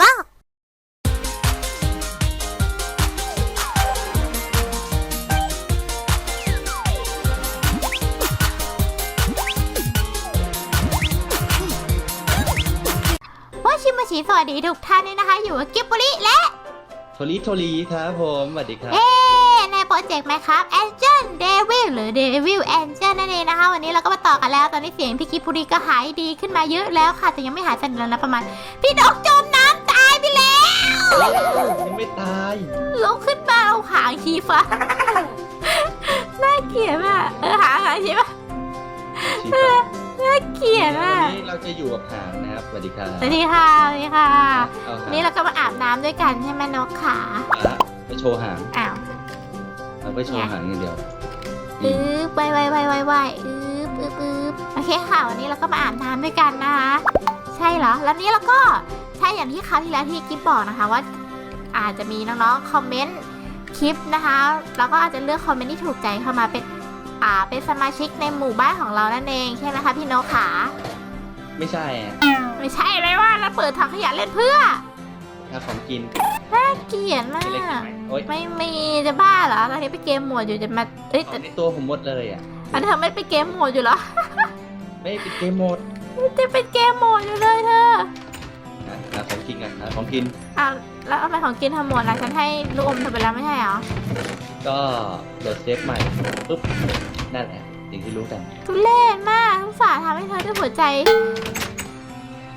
บ้าว่าชิมาชิสวัสดีทุกท่านด้วยนะคะ อยู่กับกิบบุริและโทลีโทลีครับผมสวัสดีครับ เอ๊ในโปรเจกต์ไหมครับแอนเจ l เดวิลหรือเดวิลแอนเจ l นั่นเองนะคะ วันนี้เราก็มาต่อกันแล้ว ตอนนี้เสียงพี่กิบบุริก็หายดีขึ้นมาเยอะแล้วค่ะ แต่ยังไม่หายสนิทแล้วนะประมาณ พี่นกจมน้ ยังไม่ตาย ลุกขึ้นมาเอาหางชี้ฟ้าน่าเกลียดอะเออหางหางชี้ฟ้าชีฟ้าน่าเกลียดวัอะนนี้เราจะอยู่กับหางนะครับสวัสดีครับสวัสดีค่ะสวัสดีค่ะ เอาหางนี่เราก็มาอาบน้ำด้วยกันใช่ไหมนกขาอะไปโชว์หางอ้าวเราไปโชว์หางอย่างเดียวอึ๊บไวไวไวไวไวอึ๊บอึ๊บอึ๊บโอเคค่ะวันนี้เราก็มาอาบน้ำด้วยกันนะคะ ใช่เหรอ แล้วนี้เราก็ ใช่อย่างที่คราวที่แล้วที่กิ๊บบอกนะคะว่าอาจจะมีน้องๆคอมเมนต์คลิปนะคะแล้วก็อาจจะเลือกคอมเมนต์ที่ถูกใจเข้ามาเป็นอ่าเป็นสมาชิกในหมู่บ้านของเรานั่นเองใช่ไหมคะพี่นกขาไม่ใช่อะไม่ใช่เลยว่าเราเปิดถังขยะเล่นเพื่อถ้าของกินน่าเกลียดมาไม่เล็กก ไหมโอ๊ยไม่มีจะบ้าเหรอตอนนี้ไปเกมโหมดอยู่จะมาเอ้ยขแต่องในตัวผมหมดเลยอะ อันเธอไม่ไปเกมโหมดอยู่เหรอไม่เป็นเกมโหมดจะเป็นเกมโหมดอยู่เลยเธออะ หาของกินกันหาของกินอ้าวแล้วเอาไปของกินทั้งหมดล่ะฉันให้ลูกอมเธอไปแล้วไม่ใช่เหรอก็โหลดเซฟใหม่ปุ๊บนั่นแหละสิ่งที่รู้กันทุเรศมากทุกฝ่าห์ทำให้เธอด้วยหัวใจ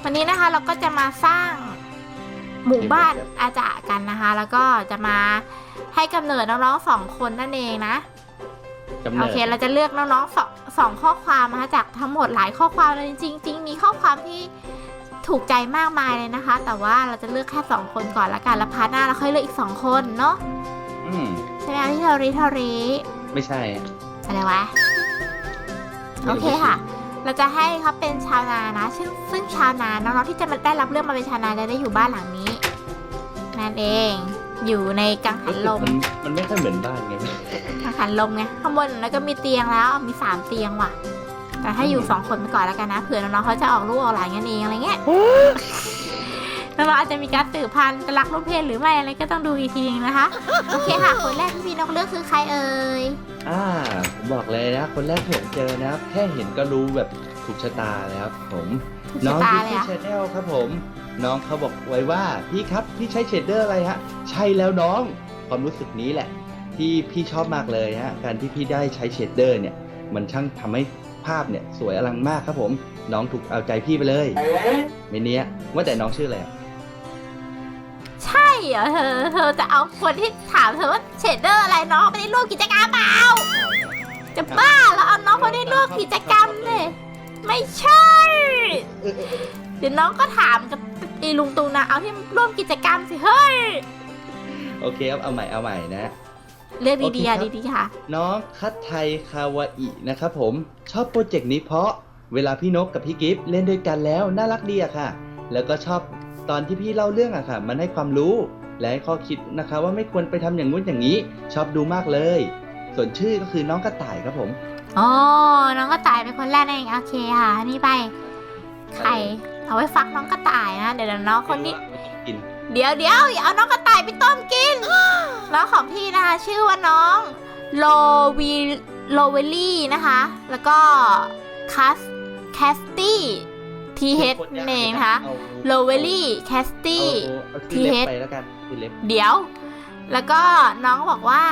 วันนี้นะคะเราก็จะมาสร้างหมู่บ้านอาจากันนะคะ แล้วก็จะมาให้กำเนิดน้องๆสองคนนั่นเองนะ กำโอเนิดเคเราจะเลือกน้องๆสองสองข้อความนะคะจากทั้งหมดหลายข้อความเลยจริงๆ มีข้อความที่ ถูกใจมากมายเลยนะคะ แต่ว่าเราจะเลือกแค่สองคนก่อนละกัน แล้วพาร์ทหน้าเราค่อยเลือกอีกสองคนเนาะอืมใช่ไหมพี่เทอริเทอริไม่ใช่อะอะไรวะ โอเคค่ะ เราจะให้เขาเป็นชาวนานะ ซึ่งซึ่งชาวนาน้องๆที่จะมาได้รับเลือกมาเป็นชาวนาจะได้อยู่บ้านหลังนี้นั่นเอง อยู่ในกังหันลมมันมันไม่ค่อยเหมือนบ้านไงกังหันลมไงข้างบนแล้วก็มีเตียงแล้วมีสามเตียงว่ะ แต่ถ้าอยู่สองคนไปก่อนแล้วกันนะเผื่อน้องๆเขาจะออกลูกออกหลานกันเองอะไรเงี้ยน้องๆอาจจะมีการสืบพันธุ์จะรักลูกเพศหรือไม่อะไรก็ต้องดูอีกทีนึงนะคะโอเคค่ะคนแรกที่พี่นกเลือกคือใครเอ่ยอ่าผมบอกเลยนะ คนแรกที่ผมเจอนะครับ แค่เห็นก็รู้แบบถูกชะตาเลยครับผม ถูกน้ชะองตาดิเลยซี่อะชาแนลครับผม น้องเขาบอกไว้ว่าพี่ครับพี่ใช้เชดเดอร์อะไรฮะ ใช่แล้วน้องความรู้สึกนี้แหละ ที่พี่ชอบมากเลยฮะการที่พี่ได้ใช้เชดเดอร์เนี่ย มันช่างทำให้ ภาพเนี่ยสวยอลังมากครับผม น้องถูกเอาใจพี่ไปเลยไม่เนี้ยว่าแต่น้องชื่ออะไรอะใช่เหรอเธอเธอจะเอาคนที่ถามเธอว่าเชดเดอร์อะไรน้องไม่ได้ร่วมกิจกรรมเปล่าจะบ้าแล้วเอาน้องคนที่ร่วมกิจกรรมเลยไม่ใช่ เดี๋ยวน้องก็ถามกับอีลุงตุงนะเอาที่ร่วมกิจกรรมสิเฮ้ย โอเคครับเอาใหม่เอาใหม่นะ เลือกโอเคดีๆครัอะบดีๆค่ะ น้องคัตไทยคาวาอินะครับผม ชอบโปรเจกต์นี้เพราะเวลาพี่นกกับพี่กิฟต์เล่นด้วยกันแล้วน่ารักดีอะค่ะ แล้วก็ชอบตอนที่พี่เล่าเรื่องอะค่ะ มันให้ความรู้และให้ข้อคิดนะคะ ว่าไม่ควรไปทำอย่างงู้นอย่างนี้ ชอบดูมากเลย ส่วนชื่อก็คือน้องกระต่ายครับผม อ๋อ น้องกระต่ายเป็นคนแรกนั่นเองโอเคค่ะ นี่ไปไข่เอาไว้ฟักน้องกระต่ายนะ เดี๋ยวน้องคนนี้กิน เดี๋ยวเดี๋ยวอย่าเอาน้องกระต่ายไปต้มกินน้องของพี่นะคะชื่อว่าน้องโลวีโลเวลี่นะคะ แล้วก็คัสแคสตี้ทีเฮดนั่นเองนะคะโลเวลี่แคสตี้เอาเอาชื่อเล็บ TH ไปแล้วกันชื่อเล็บเดี๋ยว แล้วก็น้องบอกว่า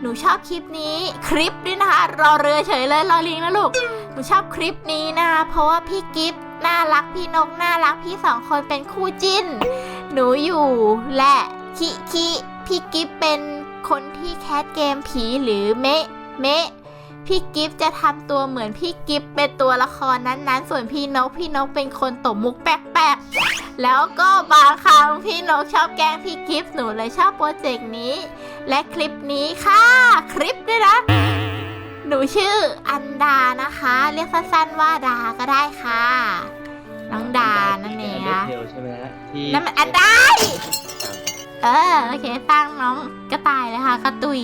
หนูชอบคลิปนี้คลิปด้วยนะคะ รอเรือเฉยเลยรอลิงนะลูก หนูชอบคลิปนี้นะคะเพราะว่าพี่กิฟต์ น่ารักพี่นกน่ารักพี่สองคนเป็นคู่จิ้น หนูอยู่และคิคิพี่กิฟเป็นคนที่แคสเกมผีหรือเมะเมะพี่กิฟจะทำตัวเหมือนพี่กิฟเป็นตัวละครนั้นๆ ส่วนพี่นกพี่นกเป็นคนตบมุกแปลกๆ แล้วก็บางครั้งพี่นกชอบแกล้งพี่กิฟหนูเลยชอบโปรเจกต์นี้ และคลิปนี้ค่ะ คลิปด้วยนะ หนูชื่ออันดานะคะ เรียกสั้นๆว่าดาก็ได้ค่ะ น้องดานั่นเองอันะเดอร์เทลใช่ไหมฮะที่นั่นมันอันดาเออโอเคตั้งน้องกระต่ายเลยค่ะกระตุย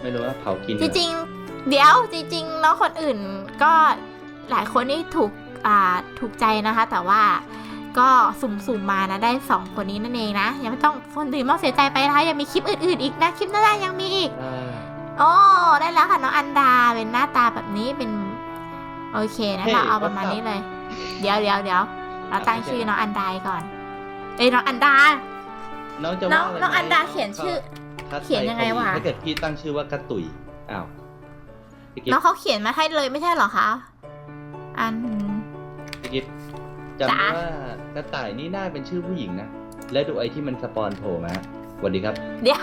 ไม่รู้ว่าเผากินจริงๆเดี๋ยวจริงๆน้องคนอื่นก็หลายคนนี่ถูกอ่าถูกใจนะคะ แต่ว่าก็สุ่มๆมานะได้สองคนนี้นั่นเองนะยังไม่ต้องคนตื่นมองเสียใจไปนะคะยังมีคลิปอื่นๆอีกนะคลิปหน้าๆยังมีอีกอ่าโอ้ได้แล้วค่ะน้องอันดาเป็นหน้าตาแบบนี้เป็นโอเคนะเฮ้คะยเอาประมาณ what's up? นี้เลย เดี๋ยวเดี๋ยวเดี๋ยวเราตั้งโอเคชื่อน้องอันดาก่อน เอ้ยน้องอันดา น้องจะน้อว่างอะไรน้องไหมอันดาเขียนชื่อถ้าเขียนยังไงวะ ถ้าเกิดพี่ตั้งชื่อว่ากระตุยอ้าวพี่กิ๊น้อบงเขาเขียนมาให้เลยไม่ใช่เหรอคะ อัน พี่กิ๊บจำจ๋าว่ากระต่ายนี่น่าเป็นชื่อผู้หญิงนะ และดูไอที่มันสปอนโผล่มาสวัสดีครับ เดี๋ยว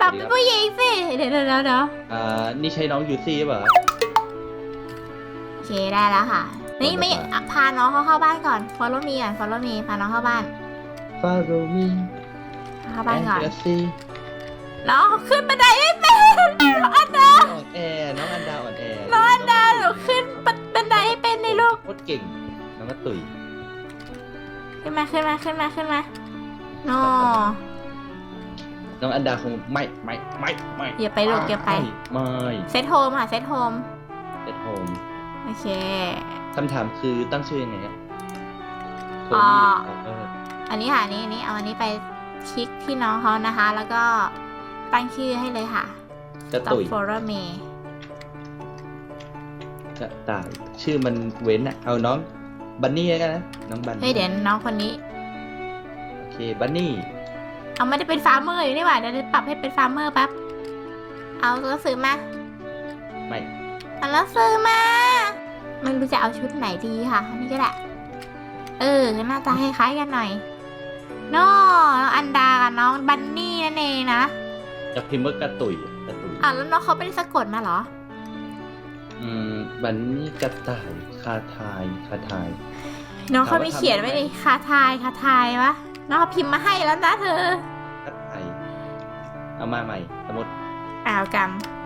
ปรับเป็นผู้หญิงสิเดี๋ยวเดี๋ยวเดี๋ยวเดี๋ยวอ่า นี่ใช่น้องยูซี่ป่ะโอเคได้แล้วค่ะ นี่ไม่อะพาน้องเขาเข้าบ้านก่อน follow me ก่อน follow me พาน้องเข้าบ้านฟาโรมีเข้าบ้านก่อนแอนซี่น้องเขาขึ้นบันไดไม่เป็นน้องอันดาอ่อนแอน้องอันดาอ่อนแอน้องอันดาหนูขึ้นบันไดให้เป็นในลูก โคตรเก่งน้องกระตุยขึ้นมาขึ้นมาขึ้นมาขึ้นมาโนน้องอันดาคงไม่ไม่ไม่ไม่อย่าไปลูกอย่าไปไม่เซตโฮมค่ะเซตโฮมเซตโฮม โอเคคำถามคือตั้งชื่อยังไงครับโทอ่านี่เอออันนี้ค่ะอันนี้อันนี้เอาอันนี้ไปคลิกที่น้องเขานะคะ แล้วก็ตั้งชื่อให้เลยค่ะกระ Stop ตุย follow me กระต่ายชื่อมันเว้นอะเอาน้องบันนี่แล้วกันนะน้องบันนี่เฮ้ยเดี๋ยวน้องคนนี้โอเคบันนี่เอาไม่ได้เป็นฟาร์มเมอร์อยู่นี่หว่าเดี๋ยวปรับให้เป็นฟาร์มเมอร์แป๊บเอาแล้วซื้อมาไม่เอาแล้วซื้อมา ไม่รู้จะเอาชุดไหนดีค่ะ อันนี้ก็แหละ เออหน้าตาคล้ายๆกันหน่อยน้องอันดากับน้องบันนี่นั่นเองนะจะพิมพ์ว่ากระตุยกระตุยอะแล้วน้องเขาไม่ได้สะกดมาเหรอ อืมบันนี่กระต่ายคาทายคาทาย น้องเขาไม่เขียนไว้ดิคาทายคาทายวะน้องเขาพิมพ์มาให้แล้วนะเธอ กระต่ายเอามาใหม่ สมมติอ้าวกรรมา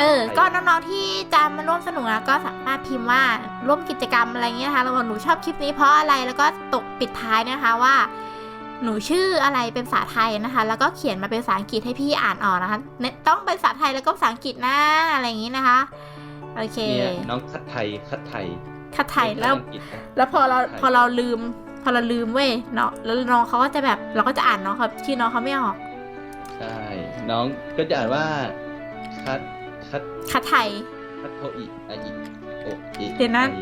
เออไปก็น้องๆที่จะมาร่วมสนุกนะก็สามารถพิมพ์ว่าร่วมกิจกรรมอะไรเงี้ยนะคะแล้วบอกหนูชอบคลิปนี้เพราะอะไรแล้วก็ตกปิดท้ายนะคะว่า หนูชื่ออะไรเป็นภาษาไทยนะคะ แล้วก็เขียนมาเป็นภาษาอังกฤษให้พี่อ่านออกนะคะเนี่ยต้องเป็นภาษาไทยแล้วก็ภาษาอังกฤษนะอะไรอย่างนี้นะคะโอเคเนี่ยน้องคัดไทยคัดไทยคัดไทยแล้วภาษาอังกฤษนะแล้วพอเราไทยพอเราลืม พอเราลืมเว้ยเนาะแล้วน้องเขาก็จะแบบเราก็จะอ่านน้องเขาชื่อน้องเขาไม่ออกใช่น้องก็จะอ่านว่าคัด คัดคัดไทย คัดโทอิอาอิโออิเดี๋ยวนะไท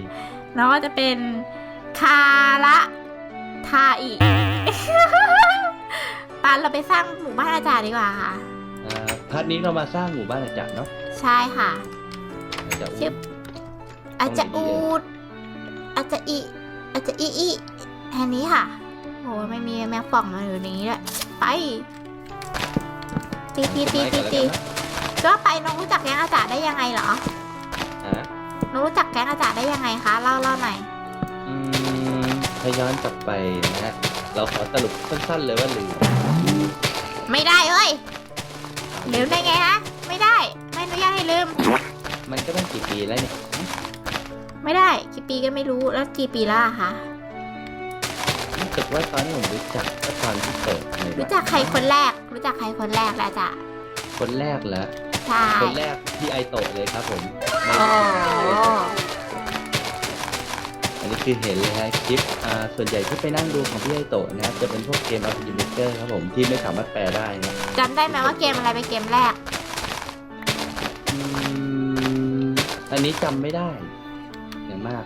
น้องก็จะเป็นคาระทาอิปานเราไปสร้างหมู่บ้านอาจารย์ดีกว่าค่ะอ่าพาร์ทนี้เรามาสร้างหมู่บ้านอาจารย์เนาะใช่ค่ะ อาจารย์ชื่อ อาจจะอูด อาจจะอีอาจจะอีอีแค่นี้ค่ะโอ้ไม่มีแมงป่องมาอยู่ในนี้ด้วยไปตีตีตีตีตี ก็ไปน้องรู้จักแก๊งอาจารย์ได้ยังไงเหรอฮะน้องรู้จักแก๊งอาจารย์ได้ยังไงคะเล่าเล่าหน่อยอืมถ้าย้อนกลับไปนะฮะเราขอสรุปสั้นๆเลยว่าลืมไม่ได้เอ้ยลืมได้ไงฮะไม่ได้ ไม่อนุญาตให้ลืม มันก็ต้องกี่ปีแล้วเนี่ยไม่ได้กี่ปีก็ไม่รู้แล้วกี่ปีแล้วอะคะรู้สึกว่าตอนที่ผมรู้จักก็ตอนที่เปิดในวัดรู้จักใครคนแรก รู้จักใครคนแรกแล้วจ้ะคนแรกแล้ว ใช่คนแรกพี่ไอโตะเลยครับผมโอ้อันนี้คือเห็นเลยฮะคลิปอ่าส่วนใหญ่ที่ไปนั่งดูของพี่ไอโตะนะครับจะเป็นพวกเกม RPG Maker ครับผมที่ไม่สามารถแปลได้นะจำได้ไหมว่าเกมอะไรเป็นเกมแรก อืมอันนี้จำไม่ได้อย่างมาก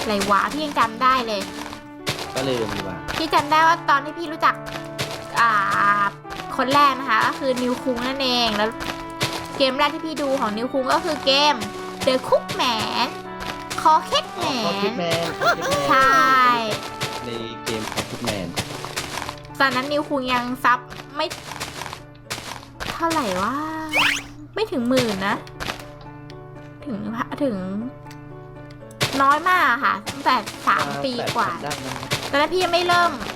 อะไรวะพี่ยังจำได้เลย ก็เลยดีกว่าพี่จำได้ว่าตอนที่พี่รู้จักอ่าคนแรกนะคะก็คือนิวคุงนั่นเองแล้ว เกมแรกที่พี่ดูของนิวคุงก็คือเกม The Cookman คอเค็กแหมคอคิดแมนใช่ ในเกมคอคิดแมนตอนนั้นนิวคุงยังซับไม่ เท่าไหร่ว่า ไม่ถึงหมื่นนะ ถึงพะถึง น้อยมากค่ะตั้งแต่สามปีกว่าได้นะครับตอนนั้นพี่ยังไม่เริ่มตอ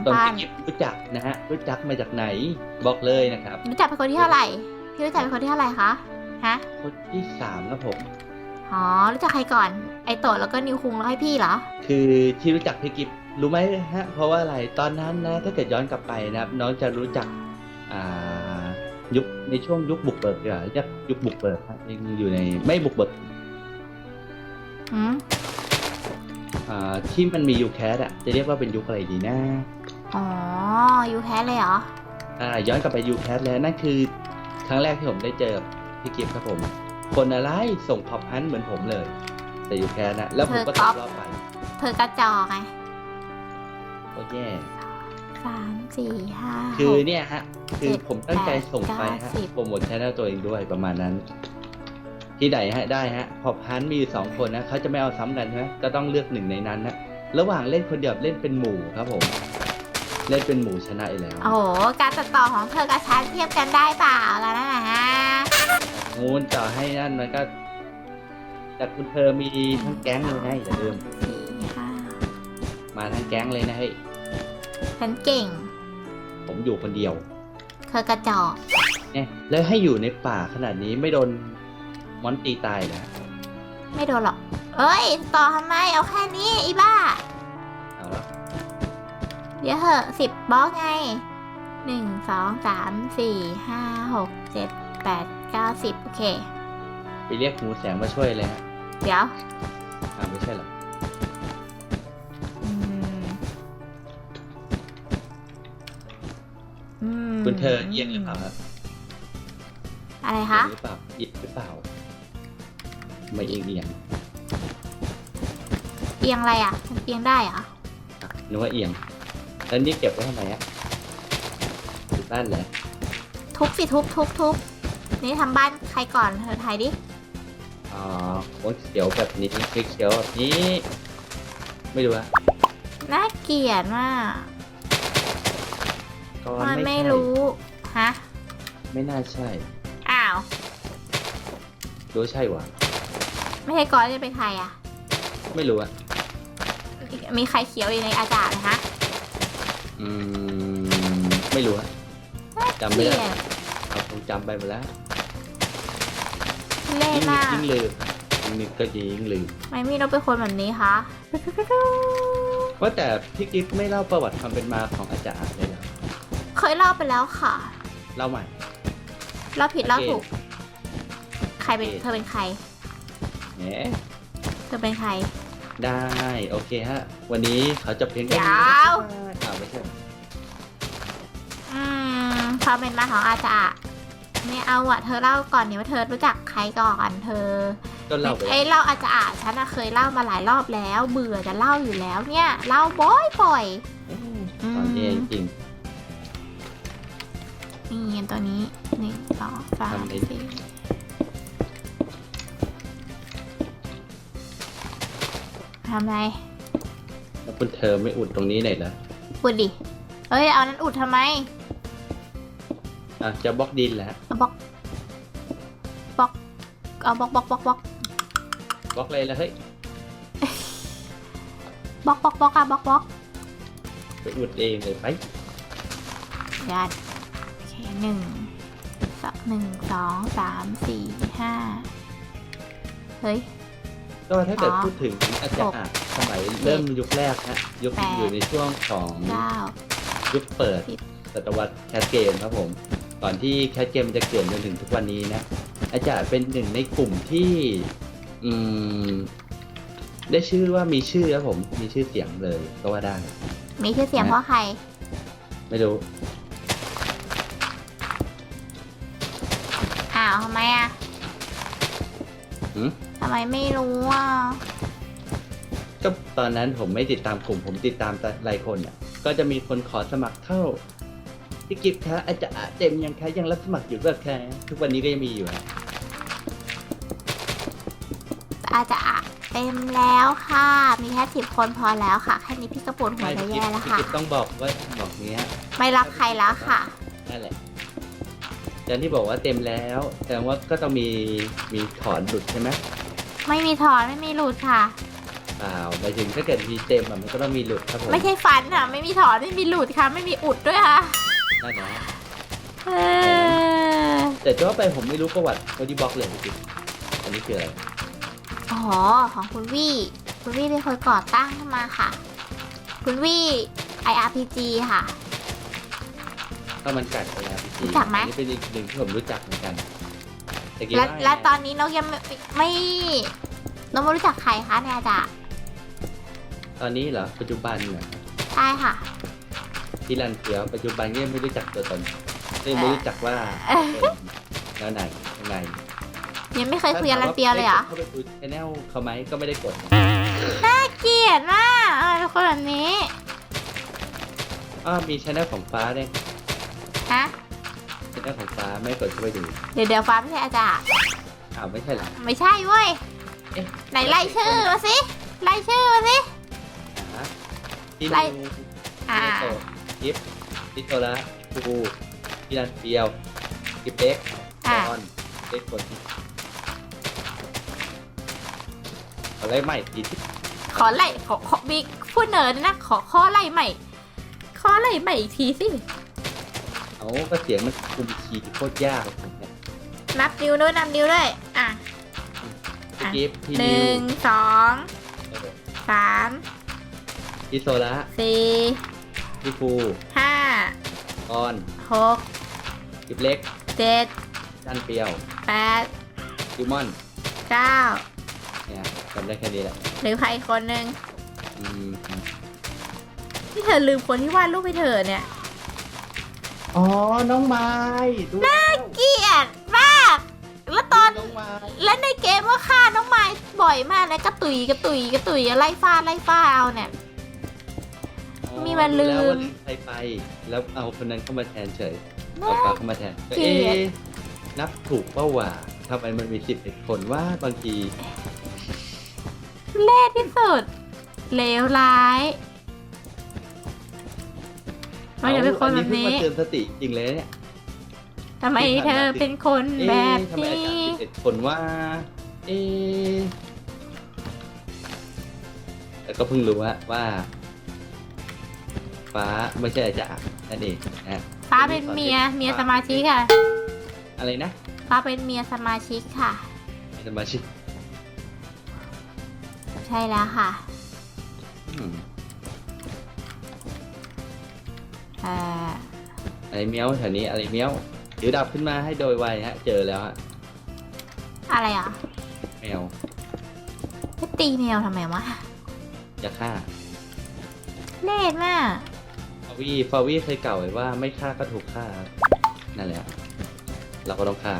นน้ำบ้านที่รู้จักนะฮะรู้จักมาจากไหนบอกเลยนะครับ รู้จักเป็นคนที่เท่าไหร่พี่รู้จักเป็นคนที่เท่าไหร่คะฮะคนที่สามครับผมอ๋อรู้จักใครก่อน ไอโตะแล้วก็นิวคุงแล้วให้พี่เหรอคือที่รู้จักพี่กิฟรู้ไหมฮะ เพราะว่าอะไรตอนนั้นนะถ้าเกิดย้อนกลับไปนะครับน้องจะรู้จักอ่ายุคในช่วงยุคบุกเบิกดีกว่าเรียกยุคบุกเบิกครับยังอยู่ในไม่บุกเบิกหืมอ่าที่มันมียูแคสอะจะเรียกว่าเป็นยุคอะไรดีนะ อ๋อยูแคสเลยเหรอ อ่าย้อนกลับไปยูแคสแล้วนั่นคือครั้งแรกที่ผมได้เจอพี่กิฟต์ครับผม คนอะไรส่งพอปฮันเหมือนผมเลย แต่ยูแคสนะแล้วผมก็ตกรอบไปเธอกระจอกไงก็แย่สามสี่ห้าคือหกเนี่ยฮะ คือผมตั้งใจส่งไปฮะเจ็ดแปดเก้าสิบโปรโมทชแนลตัวเองด้วยประมาณนั้น ที่ไหนฮะได้ฮะ พอพันมีอยู่สองคนนะเขาจะไม่เอาซ้ำกันใช่ไหมก็ต้องเลือกหนึ่งในนั้นนะระหว่างเล่นคนเดียวกับเล่นเป็นหมู่ครับผม เล่นเป็นหมู่ชนะอีกแล้วโอ้โหการตัดต่อของเธอกับฉันเทียบกันได้เปล่าแล้วนะฮะงูนต่อให้นั่นมันก็ แต่คุณเธอมีทั้งแก๊งเลยนะอย่าลืมสี่ห้ามาทั้งแก๊งเลยนะเฮ้ยฉันเก่ง ผมอยู่คนเดียว เธอกระจอกเนี่ยแล้วให้อยู่ในป่าขนาดนี้ไม่โดนมอนตีตายนะไม่โดนหรอก เอ้ย ต่อทำไมเอาแค่นี้อีบ้าเอาละ เดี๋ยวเหอะสิบบล็อกไงหนึ่งสองสามสี่ห้าหกเจ็ดแปดเก้าสิบโอเค ไปเรียกหมูแสงมาช่วยเลยฮะเดี๋ยวอ่าไม่ใช่หรออืมอืมคุณเธอเอียงหรือเปล่าครับอะไรเอีคะยงหรือเปล่าเอียงหรือเปล่าไม่เอียงเอียงเอียงอะไรอะมันเอียงได้เหรออะนึกว่าเอียง แล้วนี่เก็บไว้ทำไมอะอยู่บ้านแหละทุบสิทุบทุบทุบนี่ทำบ้านใครก่อนเธอถ่ายดิอ๋อโอ้ยเขียวแบบนี้เขียวแบบนี้ ไม่รู้อะน่าเกลียดมากก็มันไม่ไม่ใช่รู้ฮะไม่น่าใช่ อ้าวรู้ใช่หวะไม่ใช่ก้อนจะเป็นใครอะ ไม่รู้อะมีใครเขียวอยู่ในอาจารย์นะคะ อืมไม่รู้อะจำเกไม่ลีได้ยดเอาคงจำไปหมดแล้วเล่ยิ่งมากยิ่งลืมยิ่งนึกก็ยิ่งลืมไม่มีเราเป็นคนแบบนี้คะว่าแต่พี่กิฟต์ไม่เล่าประวัติความเป็นมาของอาจารย์เลยเหรอเคยเล่าไปแล้วค่ะ เล่าใหม่เล่าผิดเล่าถูกโอใครเป็นโอเค เธอเป็นใคร แหมเธอเป็นใคร ได้ โอเคฮะ วันนี้เขาจะเพียงแค่เดี๋นี้ยวอ่า ไม่ใช่อืมความเป็นมาของอาจารย์ไม่เอาอะเธอเล่าก่อนนี่ว่าเธอรู้จักใครก่อนเธอก็เล่าไปไอ้ยเล่าอาจารย์ฉันอะเคยเล่ามาหลายรอบแล้ว เบื่อจะเล่าอยู่แล้วเนี่ยเล่าบ่อยบ่อยๆตอนนี้มจริงนี่อันตัวนี้หนึ่งสองสามทำไมสี่ทำไรๆแล้วคุณเธอไม่อุดตรงนี้หน่อยเหรอ อุดดิ เอ้ย เอานั้นอุดทำไมอะจะบล็อกดินแหละเอาบล็อกบล็อกเอาบล็อกบล็อกบล็อกบล็อกบล็อกเลยแล้วเฮ้ยบล็อกบล็อกบล็อกอะบล็อกบล็อกไปอุดเองเลยไปยัดโอเคหนึ่งสองหนึ่งสองสามสี่ห้าเฮ้ย ก็ถ้าเกิดอ๋อพูดถึงอาจารย์สมัยเริ่มยุคแรกฮะยุคแปดอยู่ในช่วงของเก้ายุคเปิดสิบศตวรรษแคสเกมครับผม ก่อนที่แคสเกมจะเกิดจนถึงทุกวันนี้นะ อาจารย์เป็นหนึ่งในกลุ่มที่อืมได้ชื่อว่ามีชื่อครับผม มีชื่อเสียงเลยก็ว่าได้ มีชื่อเสียงนะเพราะใคร ไม่รู้ อ้าวทำไมอะหืม ทำไมไม่รู้อะ ก็ตอนนั้นผมไม่ติดตามกลุ่ม ผมติดตามแต่รายคนอะ ก็จะมีคนขอสมัครเข้าพี่กิฟต์คะอาจารย์เต็มยังคะยังรับสมัครอยู่แบบคะทุกวันนี้ก็ยังมีอยู่ฮะอาจจะอะเต็มแล้วค่ะ มีแค่สิบคนพอแล้วค่ะ แค่นี้พี่ก็ปวดหัวไม่จะพี่กิฟแย่ต์แล้วพี่ค่ะ กิฟต์ต้องบอกว่าบอกเนี้ยไม่รับใครแล้วค่ะ นั่นแหละแต่ที่บอกว่าเต็มแล้วแสดงว่าก็ต้องมีมีถอนหลุดใช่ไหม ไม่มีถอนไม่มีหลุดค่ะเปล่าหมายถึงถ้าเกิดมีเต็มอะมันก็ต้องมีหลุดครับผมไม่ใช่ฟันค่ะ ไม่มีถอนไม่มีหลุดค่ะ ไม่มีอุดด้วยค่ะนั่นนะเออแต่จะว่าไปผมไม่รู้ประวัติโคดีบ็อกเลยจริงๆอันนี้คืออะไรอ๋อของคุณวี่คุณวี่เป็นคนก่อตั้งขึ้นมาค่ะ คุณวี่ IRPG ค่ะ ข้าวมันไก่อะไรนะพี่รู้จักไหม อันนี้เป็นอีกหนึ่งที่ผมรู้จักเหมือนกันแต่กี้และว่าและตอนนี้นกยังไม่ไม่ นกไม่รู้จักใครคะเนี่ยอาจารย์ตอนนี้เหรอปัจจุบันเหรอใช่ค่ะพี่รันเปียวปัจจุบันก็ยังไม่รู้จักตัวตนยังไม่รู้จักว่าเอ่อเป็นแล้วไหนยังไงยังไม่เคยคุยกันรันเปียวเลยเหรอเข้าไปดูชแนลเขาไหมก็ไม่ได้กดเกลียดมากเออเป็นคนแบบนี้อ้อมีชแนลของฟ้าด้วยฮะชแนลของฟ้าไม่กดเข้าไปดูเดี๋ยวเดี๋ยวฟ้าไม่ใช่อาจารย์อ้าวไม่ใช่เหรอไม่ใช่เว้ย เอ๊ะไหนไล่ชื่อมาสิไล่ชื่อมาสิฮะพี่ไล่นิวอ่าพี่โตกิฟพี่โตละปูพี่รันเปียวกิฟเล็กอ่าตอนเล็กกดเอาไล่ใหม่ทีสิขอไล่ขอขอมีพูดเนิร์ดนะขอข้อไล่ใหม่ข้อไล่ใหม่อีกทีสิ เอาก็เสียงมันคุมคีย์ที่โคตรยากเลยเนี่ยนับนิ้วด้วยนับนิ้วด้วยอะ พี่กิฟพี่หนินึ่วงสองเออสามพี่โซละสี่พี่ฟูห้าออนหกกิฟเล็กเจ็ดจันเปียวแปดคิวมอนเก้าเนี่ยจำได้แค่นี้แหละหรือใครอีกคนนึงอืมที่เธอลืมคนที่วาดรูปให้เธอเนี่ย อ๋อ น้องไม้ดูน่า ตอนน้องไม้แล้วในเกมก็ฆ่าน้องไม้บ่อยมากนะกระตุยกระตุยกระตุยไล่ฟาดไล่ฟาดเอาเนี่ยอ๋อมีวันลืม แล้ววันใครไป แล้วเอาคนนั้นเข้ามาแทนเฉย เอาปลาเข้ามาแทนเกลียด เอ๊ะนับถูกเป้าว่าทำไมมันมีสิบเอ็ดคนว่าบางทีเล่ที่สุดเลวร้ายไมันจะเป็นคนแบบเพิ่งนี้มาเตือนสติจริงเลยนะเนี่ย ทำไมเธอเป็นคนแบเอ๊ะบทำไมอานี้จารย์สิบเอ็ดคนว่า เอ๊ะแต่ก็เพิ่งรู้ว่าว่า ฟ้าไม่ใช่อาจารย์นั่นเองนะฟ้าเป็นเมียเมียสมาชิกค่ะ อะไรนะฟ้าเป็นเมียสมาชิกค่ะ สมาชิกใช่แล้วค่ะ อืมเอ่ออะไรเมี้ยวแถวนี้อะไรเมี้ยว ถือดับขึ้นมาให้โดยไวฮะ เจอแล้วฮะอะไรอะแมวไปตีแมวทำไมวะจะฆ่าเล่นมากฟาวี่ฟาวี่เคยเกล่าวไว้ว่าไม่ฆ่าก็ถูกฆ่าครับนั่นแหละ เราก็ต้องฆ่า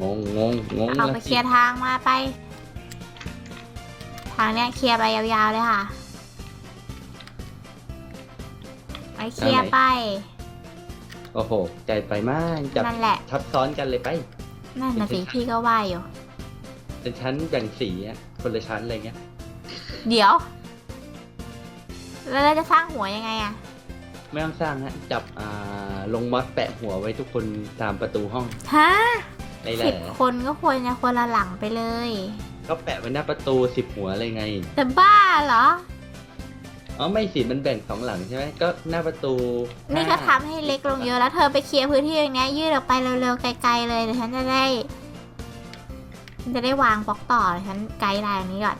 งงงงงงเอาละไปสิเคลียร์ทางมาไป ทางเนี้ยเคลียร์ไปยาวๆเลยค่ะ เคลียร์ไป โอ้โห ใจไปมาก จับนั่นแหละ ทับซ้อนกันเลยไป นั่นน่ะสิพี่ก็ว่าอยู่ เป็นชั้นแบ่งสีอะคนละชั้นอะไรเงี้ย เดี๋ยว แล้วเราจะสร้างหัวยังไงอะไม่ต้องสร้างฮะ จับอ่าลงมอสแปะหัวไว้ทุกคนตามประตูห้องฮะได้แหสิละบคนก็ควรจะคนละหลังไปเลย ก็แปะไว้หน้าประตูสิบหัวอะไรไงแต่บ้าเหรอ อ๋อไม่สิมันแบ่งสองหลังใช่ไหมก็หน้าประตูนี่ก็ห้าทำให้เล็กลงเยอะแล้วเธอไปเคลียร์พื้นที่ตรงเนี้ยยืดออกไปเร็วๆไกลๆเลยเดี๋ยวฉันจะได้ฉันจะได้วางบล็อกต่อเดี๋ยวฉันไกด์ไลน์ตรงนี้ก่อน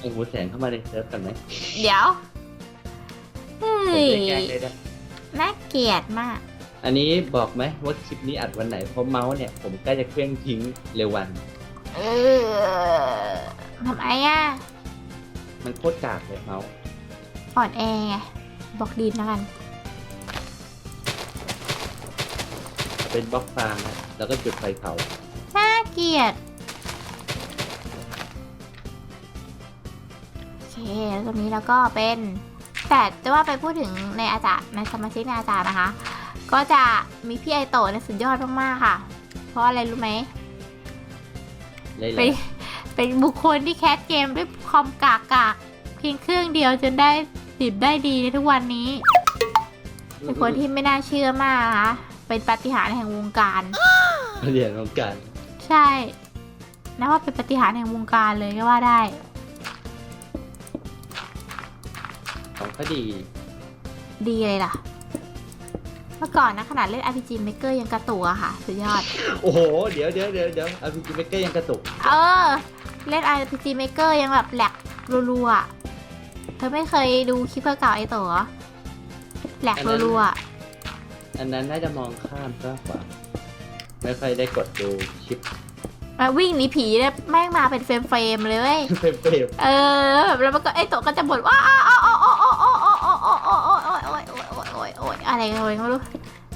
โอ้โหแสงเข้ามาในเซิร์ฟกันไหมเดี๋ยวเฮ้ผมยจะแกล้งได้ด้วยน่าเกลียดมาก อันนี้บอกไหมว่าคลิปนี้อัดวันไหนเพราะเมาส์เนี่ยผมใกล้จะเคลื่องทิ้งเร็ววัน เออทำไมอะ มันโคตรกากเลยเมาส์ อ่อนแอไงบอกดินแล้วกัน เป็นบล็อกฟางนะแล้วก็จุดไฟเผาน่าเกลียดโอเคแล้วตรงนี้แล้วก็เป็น แต่จะว่าไปพูดถึงในอาจารย์ในสมาชิกในอาจารย์นะคะ ก็จะมีพี่ไอโตะเนี่ยสุดยอดมากๆค่ะ เพราะอะไรรู้ไหมเลยเลเป็นยเป็นบุคคลที่แคสเกมด้วยคอมกากกากๆเพียงเครื่องเดียวจนได้ ติดได้ดีในทุกวันนี้ เป็นคนที่ไม่น่าเชื่อมากนะคะเป็นปาฏิหาริย์แห่งวงการเรียนของกันใช่นับว่าเป็นปาฏิหาริย์แห่งวงการเลยก็ว่าได้ของคดี ดีเลยล่ะ เมื่อก่อนนะขนาดเล่น RPG Maker ยังกระตุกอะค่ะ สุดยอด โอ้โห เดี๋ยวเดี๋ยวเดี๋ยวเดี๋ยวอาร์พีจีเมกเกอร์ยังกระตุก เออ เล่น RPG Maker ยังแบบแหลกรัวๆอะ เธอไม่เคยดูคลิปเก่าๆไอ้ตัวเหรอแหลกรัวๆอะอันนั้นน่าจะมองข้ามมากกว่า ไม่ค่อยได้กดดูคลิปมาวิ่งหนีผีเนี่ยแม่งมาเป็นเฟรมๆเลยเว้ย เฟรมเฟรมเออแบบแล้วมันก็ไอโตะก็จะบ่นว่าอ้าวอ้าวอ้าวอ้าวอ้าวอ้าวอ้าวอ้าวอ้าวอ้าวอ้าวอ้าวอ้าวอ้าวอ้าวอ้าวอะไรกันเลยไม่รู้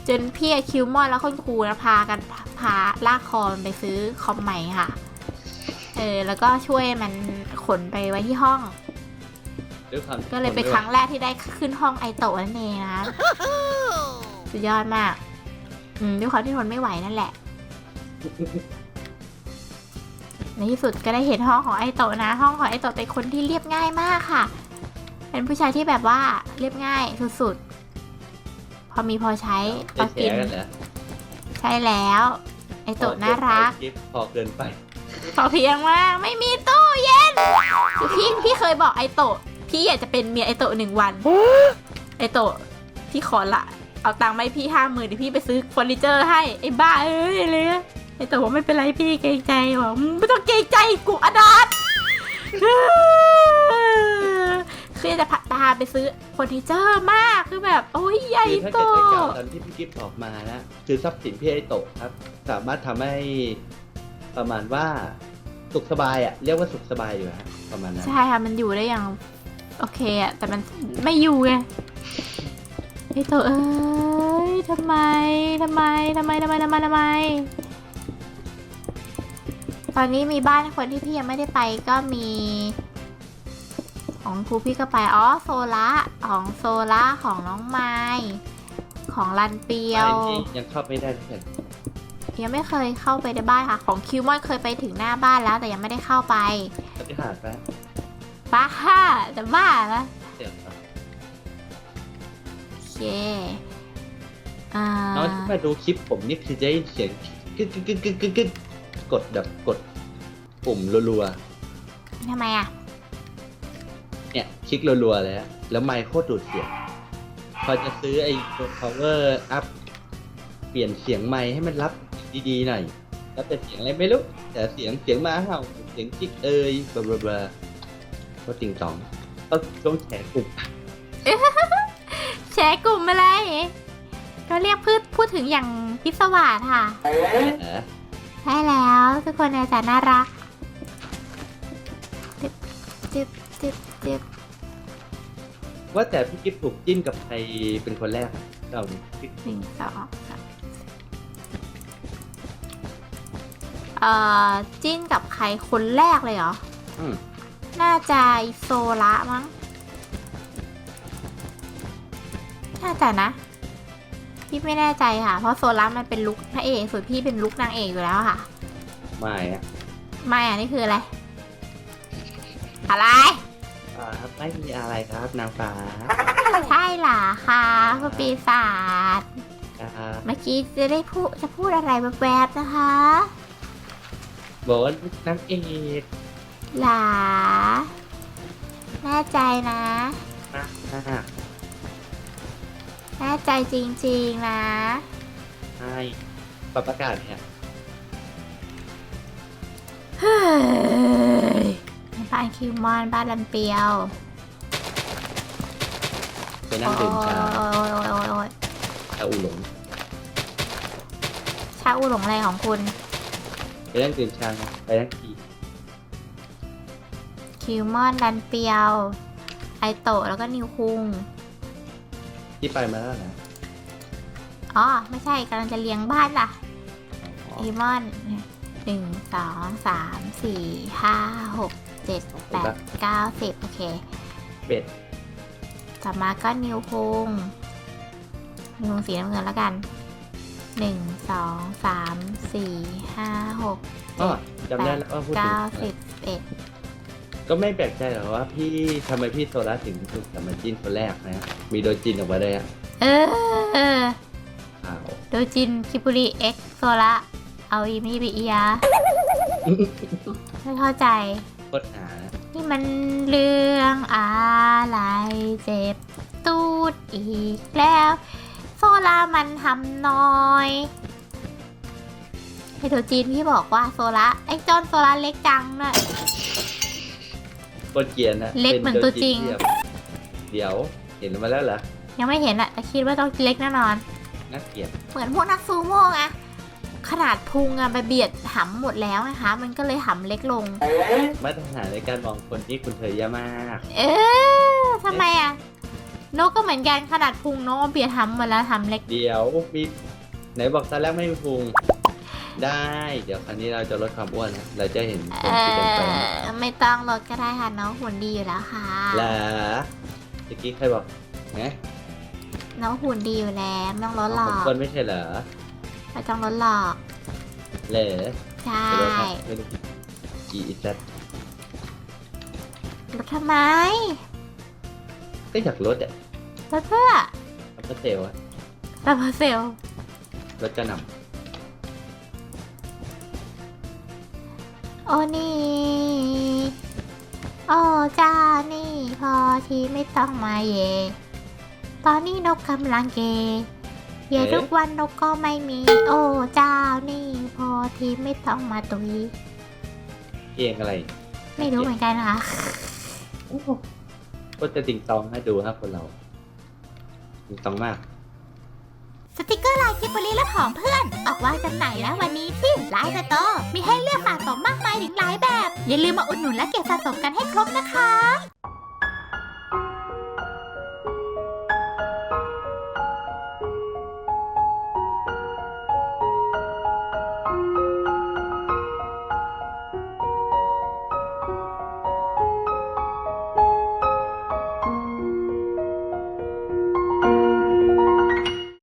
จนพี่อะคิวมอนแล้วคุณครูนะพากันพาลากคอมันไปซื้อคอมใหม่ค่ะ เออแล้วก็ช่วยมันขนไปไว้ที่ห้อง ด้วยความก็เลยเป็นครั้งแรกที่ได้ขึ้นห้องไอโตะนั่นเองนะคะสุดยอดมาก อืมด้วยความที่ทนไม่ไหวนั่นแหละ ในที่สุดก็ได้เห็นห้องของไอโตะนะ ห้องของไอโตะเป็นคนที่เรียบง่ายมากค่ะ เป็นผู้ชายที่แบบว่าเรียบง่ายสุดๆ พอมีพอใช้พได้อแชกินร์กันเหรอใช่แล้ว ไอโตะน่ารักพอเกินไปพอเพียงมาก ไม่มีตู้เย็นคือพี่พี่เคยบอกไอโตะ พี่อยากจะเป็นเมียไอโตะหนึ่งวัน ไอโตะพี่ขอละ เอาตังค์มาให้พี่ห้าหมื่นเดี๋ยวพี่ไปซื้อเฟอร์นิเจอร์ให้ไอ้บ้าเอ้ยอะไรเลยไอโตะบอกไม่เป็นไรพี่เกรงใจบอกมึงไม่ต้องเกรงใจกูอดาดคือจะพาตาไปซื้อเฟอร์นิเจอร์มากคือแบบ โอ้ยใหญ่คือถ้าโต เกิดจะกล่าวตามที่พี่กิฟต์บอกมานะคือทรัพย์สินพี่ไอโตะครับ สามารถทำให้ประมาณว่าสุขสบายอะเรียกว่าสุขสบายอยู่ฮะประมาณนั้น ใช่ค่ะ มันอยู่ได้อย่าง โอเคอะแต่มันไม่อยู่ไงไอ้ตัวเอ้ยทำไมทำไมทำไมทำไมทำไมทำไม ตอนนี้มีบ้านคนที่พี่ยังไม่ได้ไปก็มี ของครูพี่ก็ไปอ๋อโซล่าของโซล่าของน้องไม้ของรันเปียวไม่นี่ยังเข้าไม่ได้เลยยังไม่เคยเข้าไปในบ้านค่ะ ของคิวมอนเคยไปถึงหน้าบ้านแล้วแต่ยังไม่ได้เข้าไปปฏิหารย์ไปบ้าจะบ้านะเดี๋ยวครับโอเค อ่าน้องที่มาดูคลิปผมนี่คือจะได้ยินเสียงกึกกึกกึกกึกกึกกึกกดแบบกดปุ่มรัวทำไมอะ ๆเนี่ยคลิกรัวๆเลยฮะแล้วไมค์โคตรดูดเสียง พอจะซื้อไอ้ตัว power up เปลี่ยนเสียงไมค์ให้มันรับดีๆหน่อย แล้วแต่เสียงอะไรไม่รู้แต่เสียงเสียงหมาเห่าเสียงจิกเอยบลาบลาบ ลาก็ติงตองก็ต้องแฉกลุ่มแชร์กลุ่มอะไรก็เรียกพืชพูดถึงอย่างพิศวาสค่ะเออใช่แล้วทุกคนอาจารย์น่ารักจิ๊บจิ๊บจิ๊บจิ๊บว่าแต่พี่กิฟถูกจิ้นกับใครเป็นคนแรกอะเราพี่หนึ่งสองสามเอ่อจิ้นกับใครคนแรกเลยเหรอ อืม น่าจะโซละมั้ง น่าจะนะ พี่ไม่แน่ใจค่ะ เพราะโซละมันเป็นลุคพระเอกส่วนพี่เป็นลุคนางเอกอยู่แล้วค่ะ ไม่อะไม่อะนี่คืออะไร อะไร อ่าไม่มีอะไรครับนางฟ้าใช่เหรอคะคุณปีศาจ ครับเมื่อกี้จะได้พูดจะพูดอะไรแวบๆนะคะ บอกว่านางเอก หลาแน่ใจนะมากมากแน่ใจจริงๆนะ ใช่ปรับประกาศเนี่ยเฮ้ยบ้านคิวมอนบ้านลันเปียวไปนั่งดื่มชาโอ้ยโอ้ยโอ้ยโอ้ยชาอูหลงชาอูหลงอะไรของคุณ ไปนั่งดื่มชาไปนั่งขี่ คิวมอนลันเปียว ไอโตะแล้วก็นิวคุง ที่ไปมาแล้วนะอ๋อ ไม่ใช่กำลังจะเลี้ยงบ้านล่ะคิวมอนหนึ่งสองสามสี่ห้าหกเจ็ดแปดเก้าสิบโอเคเป็ดต่อมาก็นิวคุงนิวคุงสีน้ำเงินแล้วกันหนึ่งสองสามสี่ห้าหกอ๋อจำได้แล้วว่าพูดถึเก้างสิบเอ็ด ก็ไม่แปลกใจหรอกว่าพี่ทำไมพี่โซล่าถึงถูกสามาจิ้นคนแรกนะ มีโดยจินออกมาได้อะเออเอออ้าวโดจินคิบุริเอ็กโซละเอาอีมิบิอิยาไม่เข้าใจ โคตรหานะนี่มันเรื่องอะไรเจ็บตูดอีกแล้ว โซลามันทำน้อยไฮโดรจีนพี่บอกว่าโซละไอ้จอนโซละเล็กจังน่ะโคตรเกรียนนะเล็กเหมือนตัวจริงป็นโดจินที่แบบเดี๋ยวเห็นมาแล้วเหรอยังไม่เห็นอะแต่คิดว่าต้องเล็กแน่นอน น่าเกลียดเหมือนพวกนักซูโม่ไงขนาดพุงอะไปเบียดหำหมดแล้วนะคะ มันก็เลยหำเล็กลง มาตรฐานในการมองคนที่คุณเธอเยอะมากเอ๊ะทำไมอะนกก็เหมือนกันขนาดพุงนกเบียดหำหมดแล้วหำเล็ก เดี๋ยวมีไหนบอกตอนแรกไม่มีพุง ได้ เดี๋ยวครั้นี้เราจะลดความอ้วนนะเราจะเห็นคเอนที่เป็นแฟนอไม่ต้องลดก็ได้ค่ะน้องหุ่นดีอยู่แล้วค่ะ แล้วตะกี้ใครบอกไงน้องหุ่นดีอยู่แล้วไม่ต้องลดหรผอมกคนไม่ใช่เหรอไม่ต้องลดหรอกเหรอใช่ไปลดครับไม่รู้กี่อีซัดลดทำไมก็อยากลดอะลดเพื่ออัพเซลอะ ลดเพอเซลลดกระหน่ โอ้นี่โอ้เจ้านี่พอที่ไม่ต้องมาเย ตอนนี้นกกำลังเก เยทุกวันนกก็ไม่มี โอ้เจ้านี่พอที่ไม่ต้องมาตุยำเพลงอะไร ไม่รู้เหมือนกันนะคะก็จะติงตองให้ดูครับคนเราติงตองมาก สติกเกอร์ลายกิบบลีและของเพื่อน ออกวางจำหน่ายแล้ววันนี้ที่ไลน์สตอร์มีให้เลือกสะสมมากมายถึงหลายแบบ อย่าลืมมาอุดหนุนและเก็บสะสมกันให้ครบนะคะ